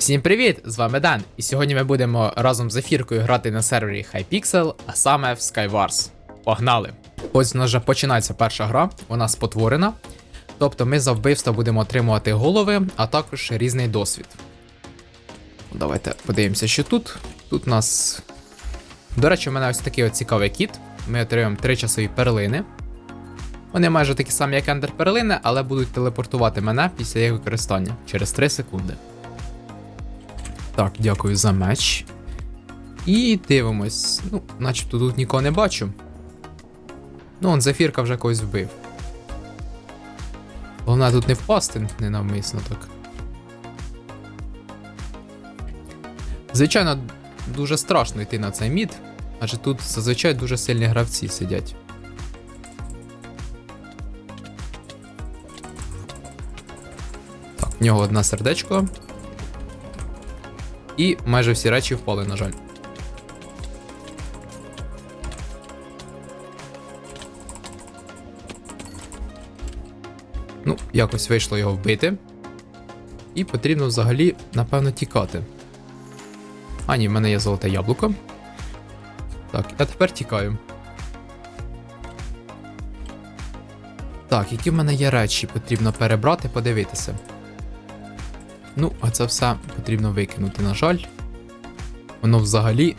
Всім привіт! З вами Дан, і сьогодні ми будемо разом з ефіркою грати на сервері Hypixel, а саме в Skywars. Погнали! Ось у нас вже починається перша гра, вона спотворена. Тобто ми за вбивство будемо отримувати голови, а також різний досвід. Давайте подивимося, що тут. Тут у нас. До речі, у мене ось такий от цікавий кіт. Ми отримаємо 3 часові перлини. Вони майже такі самі, як ендер перлини, але будуть телепортувати мене після їх використання через 3 секунди. Так, дякую за меч. І дивимось. Ну, начебто тут нікого не бачу. Ну, он зефірка вже когось вбив. Головне тут не впасти ненавмисно так. Звичайно, дуже страшно йти на цей мід, адже тут зазвичай дуже сильні гравці сидять. Так, в нього одне сердечко. І майже всі речі впали, на жаль. Ну, якось вийшло його вбити. І потрібно взагалі, напевно, тікати. А, ні, в мене є золоте яблуко. Так, я тепер тікаю. Так, які в мене є речі, потрібно перебрати, подивитися. Ну, а це все потрібно викинути, на жаль. Воно взагалі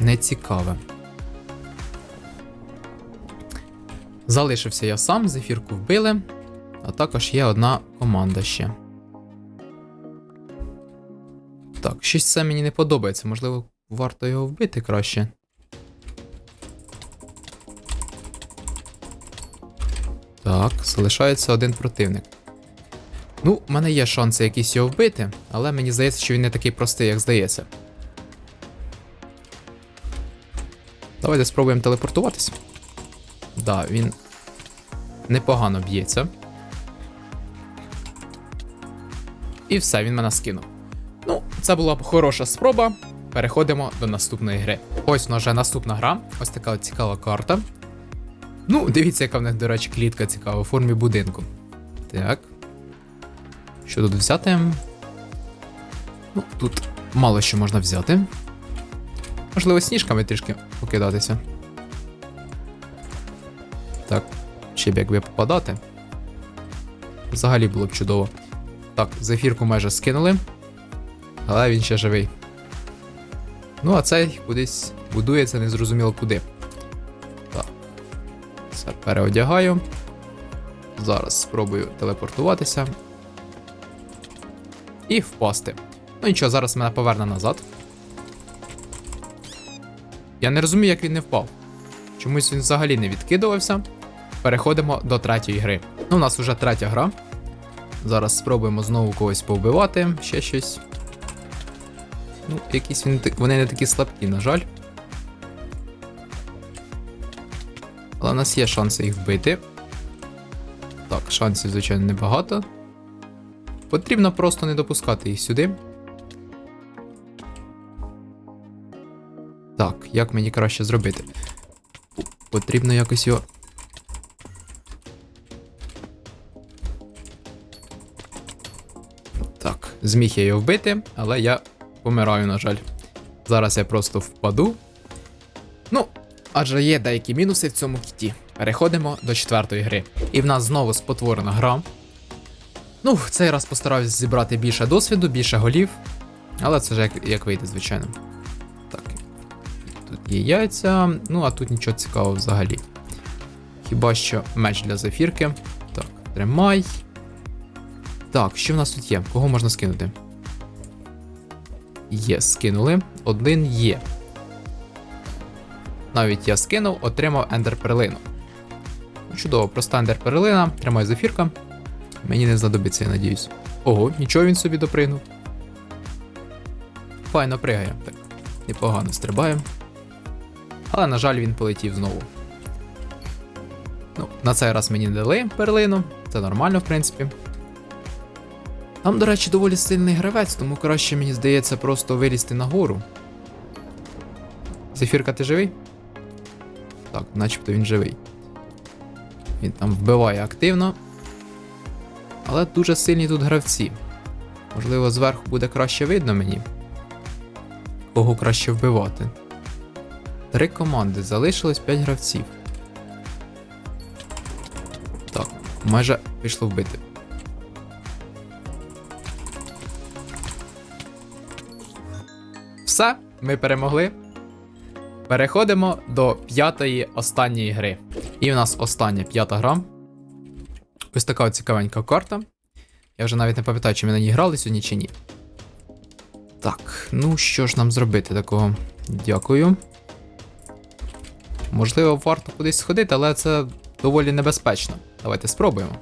не цікаве. Залишився я сам, зефірку вбили, а також є одна команда ще. Так, щось це мені не подобається, можливо, варто його вбити краще. Так, залишається один противник. Ну, в мене є шанси якісь його вбити, але мені здається, що він не такий простий, як здається. Давайте спробуємо телепортуватись. Да, він непогано б'ється. І все, він мене скинув. Ну, це була б хороша спроба. Переходимо до наступної гри. Ось нас вже наступна гра. Ось така цікава карта. Ну, дивіться, яка в них, до речі, клітка цікава у формі будинку. Так. Що тут взяти? Ну, тут мало що можна взяти. Можливо, сніжками трішки покидатися. Так, ще б якби попадати. Взагалі було б чудово. Так, зефірку майже скинули. Але він ще живий. Ну, а цей кудись будується незрозуміло куди. Так. Все переодягаю. Зараз спробую телепортуватися і впасти. Ну нічого, зараз мене поверне назад. Я не розумію, як він не впав. Чомусь він взагалі не відкидувався. Переходимо до третьої гри. Ну, у нас вже третя гра. Зараз спробуємо знову когось повбивати, ще щось. Ну, якісь вони, вони не такі слабкі, на жаль. Але у нас є шанси їх вбити. Так, шансів, звичайно, небагато. Потрібно просто не допускати їх сюди. Так, як мені краще зробити? Потрібно якось його. Так, зміг я його вбити, але я помираю, на жаль. Зараз я просто впаду. Ну, адже є деякі мінуси в цьому кіті. Переходимо до четвертої гри. І в нас знову спотворена гра. Ну, в цей раз постараюсь зібрати більше досвіду, більше голів. Але це ж як, як вийде, звичайно. Так. Тут є яйця, ну а тут нічого цікавого взагалі. Хіба що меч для зефірки. Так, тримай. Так, що в нас тут є? Кого можна скинути? Є, скинули. Один є. Навіть я скинув, отримав ендер перлину. Чудово, проста ендер перлина, тримай зефірка. Мені не знадобиться, я надіюсь. Ого, нічого він собі допригнув. Файно пригає. Так, непогано стрибає. Але, на жаль, він полетів знову. Ну, на цей раз мені не дали перлину, це нормально, в принципі. Там, до речі, доволі сильний гравець, тому краще, мені здається, просто вилізти нагору. Зефірка, ти живий? Так, начебто він живий. Він там вбиває активно. Але дуже сильні тут гравці. Можливо, зверху буде краще видно мені. Кого краще вбивати. Три команди, залишилось 5 гравців. Так, майже пішло вбити. Все, ми перемогли. Переходимо до п'ятої останньої гри. І в нас остання п'ята гра. Ось така цікавенька карта. Я вже навіть не пам'ятаю, чи ми на ній грали сьогодні чи ні. Так, ну що ж нам зробити такого? Дякую. Можливо, варто кудись сходити, але це доволі небезпечно. Давайте спробуємо.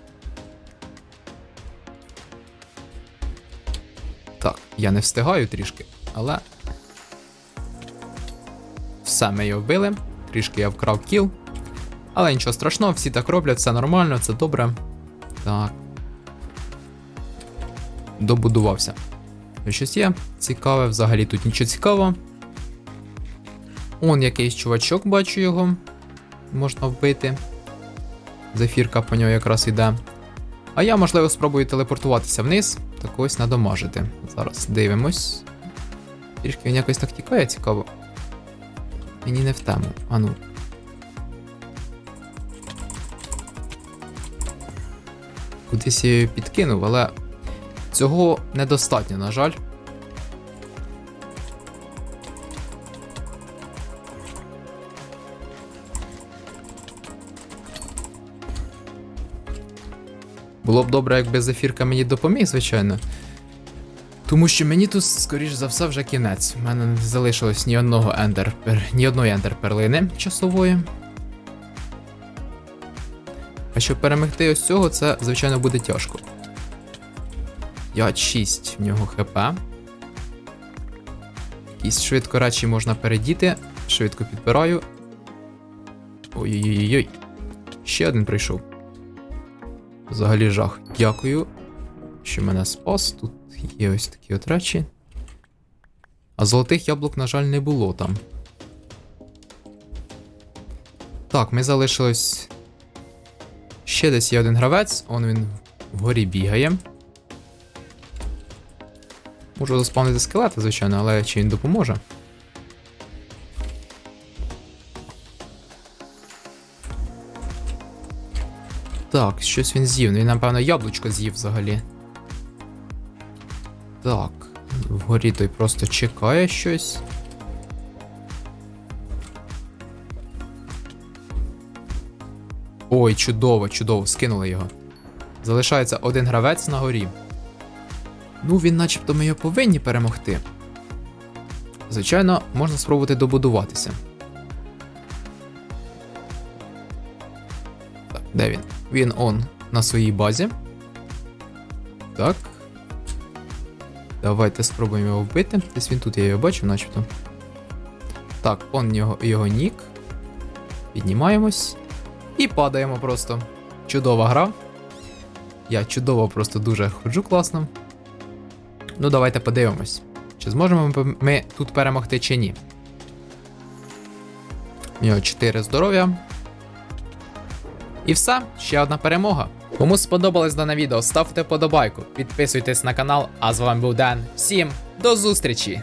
Так, я не встигаю трішки, але. Все, ми його вбили. Трішки я вкрав кіл. Але нічого страшного, всі так роблять, все нормально, це добре. Так. Добудувався. Щось є цікаве, взагалі тут нічого цікавого. Он якийсь чувачок, бачу його. Можна вбити. Зефірка по нього якраз йде. А я, можливо, спробую телепортуватися вниз та когось надомажити. Зараз дивимось. Трішки він якось так тікає, цікаво. Мені не в тему. Ану. Кудись я її підкинув, але цього недостатньо, на жаль. Було б добре, якби зефірка мені допоміг, звичайно. Тому що мені тут, скоріш за все, вже кінець. У мене не залишилось ні одного ендер, ні одної ендер перлини часової. А щоб перемогти ось цього, це, звичайно, буде тяжко. 5-6 в нього хп. Якісь швидко речі можна передіти. Швидко підбираю. Ой-ой-ой. Ще один прийшов. Взагалі жах. Дякую, що мене спас. Тут є ось такі от речі. А золотих яблук, на жаль, не було там. Так, ми залишилось. Ще десь є один гравець, он він вгорі бігає. Можу заспавнити скелета, звичайно, але чи він допоможе? Так, щось він з'їв. Він, напевно, яблучко з'їв взагалі. Так, вгорі той просто чекає щось. Ой, чудово, чудово, скинули його. Залишається один гравець на горі. Ну, він начебто ми його повинні перемогти. Звичайно, можна спробувати добудуватися. Так, де він? Він он на своїй базі. Так. Давайте спробуємо його вбити. Десь він тут я його бачив, начебто. Так, он його, його нік. Піднімаємось. І падаємо просто. Чудова гра. Я чудово просто дуже ходжу класно. Ну, давайте подивимось, чи зможемо ми- тут перемогти чи ні. У нього 4 здоров'я. І все, ще одна перемога. Кому сподобалось дане відео, ставте подобайку, підписуйтесь на канал, а з вами був Ден. Всім до зустрічі!